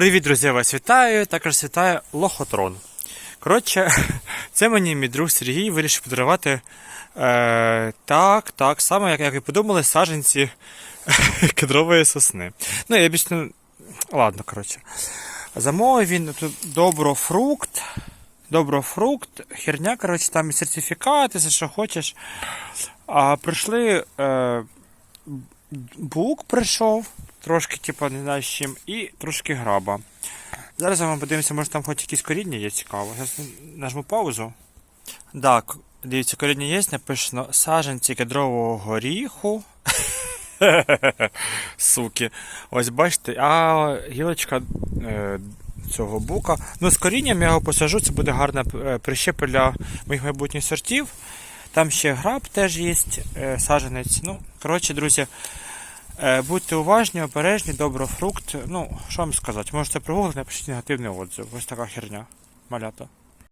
Привіт, друзі! Вас вітаю! Також вітаю Лохотрон. Коротше, це мені мій друг Сергій вирішив подарувати е, так, так само, як, як і подумали, саджанці кедрової сосни. Ну, я більш не... Ладно, коротше. Замовив він тут доброфрукт. Доброфрукт, херня, коротше, там і сертифікати, все, що хочеш. А прийшли. Е, бук прийшов, трошки, типу, не знаю з чим, і трошки граба. Зараз ми подивимося, може там хоч якісь коріння є цікаво. Зараз нажму паузу. Так, дивіться, коріння є, написано саджанці кедрового горіху. Суки. Ось бачите, а гілочка е, цього бука. Ну, з корінням я його посажу, це буде гарна е, прищепа для моїх майбутніх сортів. Там ще граб теж є, саженець. Ну, коротше, друзі, е, будьте уважні, обережні, доброфрукт. Ну, що вам сказати, можете прогуглити, напишіть негативний отзив. Ось така херня. Малята.